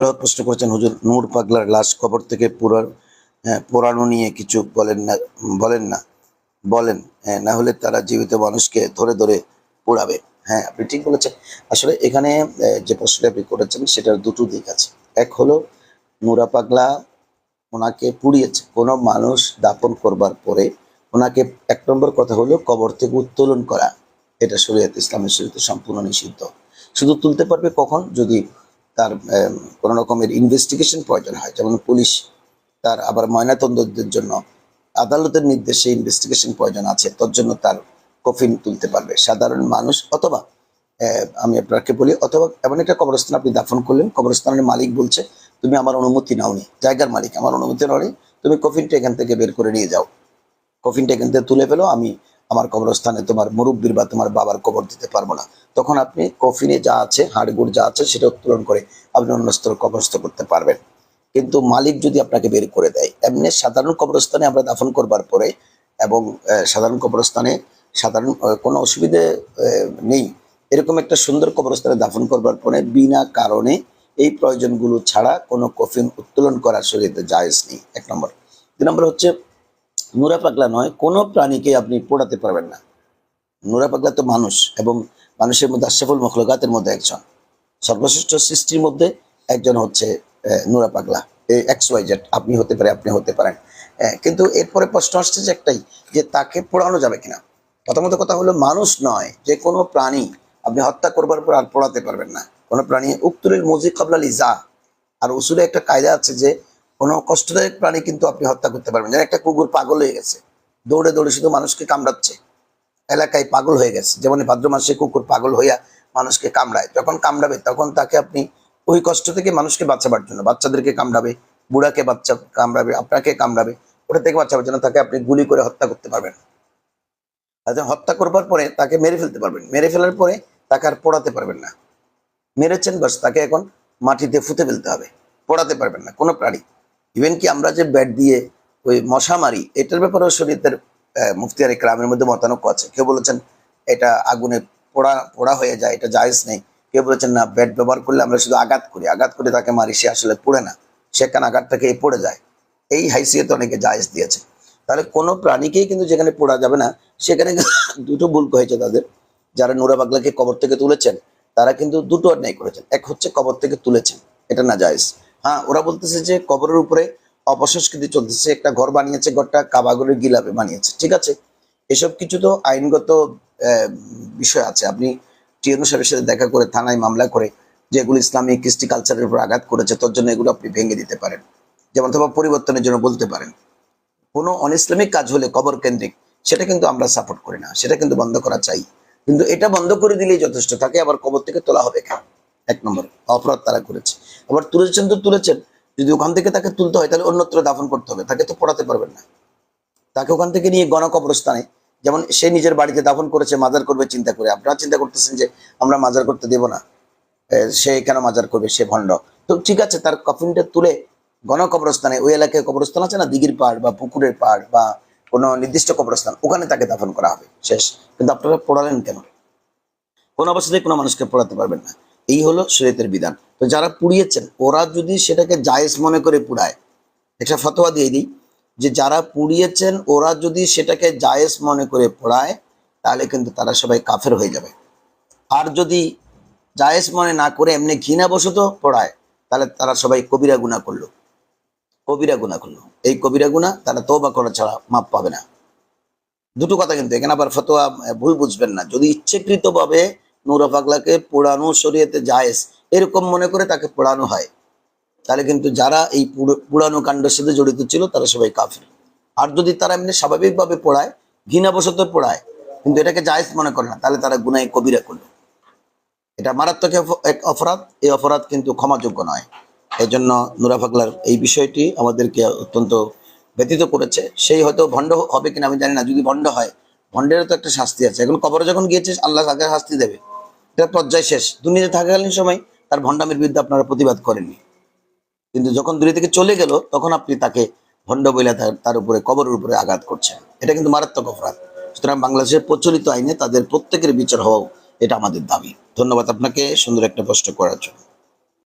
প্রশ্ন করেছেন হুজুর নূর পাগলার লাশ কবর থেকে পুরার হ্যাঁ, পোড়ানো নিয়ে কিছু বলেন না বলেন না বলেন হ্যাঁ, না হলে তারা জীবিত মানুষকে ধরে ধরে পোড়াবে। হ্যাঁ আপনি ঠিক বলেছেন। আসলে এখানে যে প্রশ্নটা আপনি করেছেন সেটার দুটো দিক আছে। এক হলো নুরা পাগলা ওনাকে পুড়িয়েছে। কোনো মানুষ দাপন করবার পরে ওনাকে এক নম্বর কথা হলো কবর থেকে উত্তোলন করা। এটা শরীয়ত ইসলামের শরীয়তে সম্পূর্ণ নিষিদ্ধ। শুধু তুলতে পারবে কখন? যদি তার কোনো রকমের ইনভেস্টিগেশন প্রয়োজন হয়। যেমন পুলিশ তার আবার ময়নাতদন্তের জন্য আদালতের নির্দেশে ইনভেস্টিগেশন প্রয়োজন আছে। তোর জন্য তার কফিন তুলতে পারবে। সাধারণ মানুষ অথবা আমি আপনাকে বলি, অথবা এমন একটা কবরস্থান আপনি দাফন করলেন, কবরস্থানের মালিক বলছে, তুমি আমার অনুমতি নাওনি। জায়গার মালিক, আমার অনুমতি নাওনি। তুমি কফিনটা এখান থেকে বের করে নিয়ে যাও। কফিনটা এখান থেকে তুলে ফেলো, আমি আমার কবরস্থানে তোমার মুরব্বীর বা তোমার বাবার কবর দিতে পারব না। তখন আপনি কফিনে যা আছে, হাড়গুড় যা আছে, সেটা উত্তোলন করে আপনি অন্য স্তর কবরস্থ করতে পারবেন। কিন্তু মালিক যদি আপনাকে বের করে দেয়, এমনি সাধারণ কবরস্থানে আমরা দাফন করবার পরে এবং সাধারণ কবরস্থানে সাধারণ কোনো অসুবিধে নেই, এরকম একটা সুন্দর কবরস্থানে দাফন করবার পরে বিনা কারণে এই প্রয়োজনগুলো ছাড়া কোনো কফিন উত্তোলন করার শরীরে জায়েজ নেই। এক নম্বর। দুই নম্বর হচ্ছে নুরা পাগলা নয়, কোনো প্রাণীকে আপনি পোড়াতে পারবেন না। নুরা পাগলা তো মানুষ এবং মানুষের মধ্যে আশরাফুল মখলুকাতের মধ্যে একজন। সর্বশ্রেষ্ঠ সৃষ্টির মধ্যে একজন হচ্ছে নুরা পাগলা। এই এক্স ওয়াই জেড, আপনি হতে পারে, আপনি হতে পারেন। কিন্তু এরপরে প্রশ্ন আসছে যে একটাই, যে তাকে পোড়ানো যাবে কিনা? প্রথমত কথা হলো, মানুষ নয়, যে কোনো প্রাণী আপনি হত্যা করবার পর আর পোড়াতে পারবেন না। কোনো প্রাণী উক্তুরের মজিদ কাবলাল ইজা। আর উসুলে একটা কায়দা আছে যে কোনো কষ্টদায়ক প্রাণী কিন্তু আপনি হত্যা করতে পারবেন। যেন একটা কুকুর পাগল হয়ে গেছে। দৌড়ে দৌড়ে শুধু মানুষকে কামড়াচ্ছে। এলাকায় পাগল হয়ে গেছে। যেমন ভাদ্র মাসে কুকুর পাগল হইয়া মানুষকে কামড়ায়। যখন কামড়াবে, তখন তাকে আপনি ওই কষ্ট থেকে মানুষকে বাঁচাবার জন্য, বাচ্চাদেরকে কামড়াবে, বুড়াকে বাচ্চা কামড়াবে, আপনাকে কামড়াবে, ওটা থেকে বাঁচাবার জন্য তাকে আপনি গুলি করে হত্যা করতে পারবেন। হত্যা করবার পরে তাকে মেরে ফেলতে পারবেন। মেরে ফেলার পরে তাকে আর পোড়াতে পারবেন না। মেরেছেন বাস, তাকে এখন মাটিতে ফুতে ফেলতে হবে। পোড়াতে পারবেন না। কোনো প্রাণী। ইভেন কি আমরা যে ব্যাট দিয়ে ওই মশা মারি, এটার ব্যাপারেও শরীরের মুফতিয়ার গ্রামের মধ্যে মতানক্য আছে। কেউ বলেছেন এটা আগুনে পোড়া পোড়া হয়ে যায়, এটা জায়েজ নেই। কেউ বলেছেন না ব্যাট ব্যবহার করলে আমরা শুধু আঘাত করি। আঘাত করে তাকে মারি, সে আসলে পড়ে না। সেখানে আঘাতটাকে পড়ে যায়? এই হাইসিয়তে অনেকে জায়েজ দিয়েছে। তাহলে কোনো প্রাণীকেই কিন্তু যেখানে পোড়া যাবে না, সেখানে দুটো ভুল হয়েছে তাদের। যারা নুরা পাগলাকে কবর থেকে তুলেছেন, তারা কিন্তু দুটো অন্যায় করেছেন। এক হচ্ছে কবর থেকে তুলেছেন, এটা না জায়েজ। হ্যাঁ ওরা বলতেছে যে কবরের উপরে অপসংস্কৃতি চলতেছে, একটা ঘর বানিয়েছে ঘরটা কাবাগরের গিলাপে বানিয়েছে, ঠিক আছে? এসব কিছু তো আইনগত বিষয় আছে। আপনি টিএনও সাহেবের সাথে দেখা করে থানায় মামলা করে যেগুলো ইসলামিক কৃষ্টি কালচারের উপর আঘাত করেছে, তোর জন্য এগুলো আপনি ভেঙে দিতে পারেন। যেমন অথবা পরিবর্তনের জন্য বলতে পারেন। কোনো অনইসলামিক কাজ হলে কবর কেন্দ্রিক, সেটা কিন্তু আমরা সাপোর্ট করি না, সেটা কিন্তু বন্ধ করা চাই। কিন্তু এটা বন্ধ করে দিলেই যথেষ্ট থাকে আবার কবর থেকে তোলা হবে কেন? এক নম্বর, অপরাধ তারা করেছে। আবার তুলেছেন তো তুলেছেন, যদি ওখান থেকে তাকে তুলতে হয়, তাহলে অন্যত্র দাফন করতে হবে। তাকে তো পড়াতে পারবেন না। তাকে ওখান থেকে নিয়ে গণকবরস্থানে, যেমন সে নিজের বাড়িতে দাফন করেছে, মাজার করবে চিন্তা করে। আপনারা চিন্তা করতেছেন যে, আমরা মাজার করতে দেব না। সে কেন মাজার করবে? সে ভণ্ড। তো ঠিক আছে, তার কফিনটা তুলে গণকবরস্থানে, ওই এলাকায় কবরস্থান আছে না? দিঘির পাড় বা পুকুরের পাড় বা কোনো নির্দিষ্ট কবরস্থান, ওখানে তাকে দাফন করা হবে। শেষ। কিন্তু আপনারা পড়ালেন কেন? কোন অবস্থাতেই কোনো মানুষকে পড়াতে পারবেন না। এই হলো শরীয়তের বিধান। তো যারা পুড়িয়েছেন, ওরা যদি সেটাকে জায়েজ মনে করে পুড়ায়, একটা ফতোয়া দিয়ে দিই, যে যারা পুড়িয়েছেন, ওরা যদি সেটাকে জায়েজ মনে করে পড়ায়, তাহলে কিন্তু তারা সবাই কাফের হয়ে যাবে। আর যদি জায়েজ মনে না করে এমনি ঘৃণাবশত পড়ায়, তাহলে তারা সবাই কবিরা গুণা করল। কবিরা গুণা করল। এই কবিরা গুণা তারা তৌবা করা ছাড়া মাপ পাবে না। দুটো কথা কিন্তু, এখানে আবার ফতোয়া ভুল বুঝবেন না। যদি ইচ্ছাকৃতভাবে নূরা পাগলাকে পোড়ানো শরীয়তে জায়েজ। এরকম মনে করে তাকে পোড়ানো হয়। তাহলে কিন্তু যারা এই পুরানো কাণ্ডের সাথে জড়িত ছিল, তারা সবাই কাফির। আর যদি তারা এমনি স্বাভাবিকভাবে পড়ায়, ঘৃণাবশত পড়ায়, কিন্তু এটাকে জায়েজ মনে করে না, তাহলে তারা গুনায় কবিরা করল। এটা মারাত্মক এক- অপরাধ। এই অপরাধ কিন্তু ক্ষমাযোগ্য নয়। এই জন্য নুরা পাগলার এই বিষয়টি আমাদেরকে অত্যন্ত ব্যতীত করেছে। সেই হয়তো ভণ্ড হবে কিনা আমি জানি না। যদি ভণ্ড হয়, ভণ্ডেরও তো একটা শাস্তি আছে। এখন কবরে যখন গিয়েছে আল্লাহ তাকে শাস্তি দেবে। এটা পর্যায় শেষ। দুনিয়াতে থাকাকালীন সময় তার ভণ্ডামের বিরুদ্ধে আপনারা প্রতিবাদ করেননি। কিন্তু যখন দূরে থেকে চলে গেল, তখন আপনি তাকে ভণ্ড বইলা তার উপরে, কবরের উপরে আঘাত করছেন। এটা কিন্তু মারাত্মক অপরাধ। সুতরাং বাংলাদেশের প্রচলিত আইনে তাদের প্রত্যেকের বিচার হওয়াও এটা আমাদের দাবি। ধন্যবাদ আপনাকে সুন্দর একটা প্রশ্ন করার জন্য।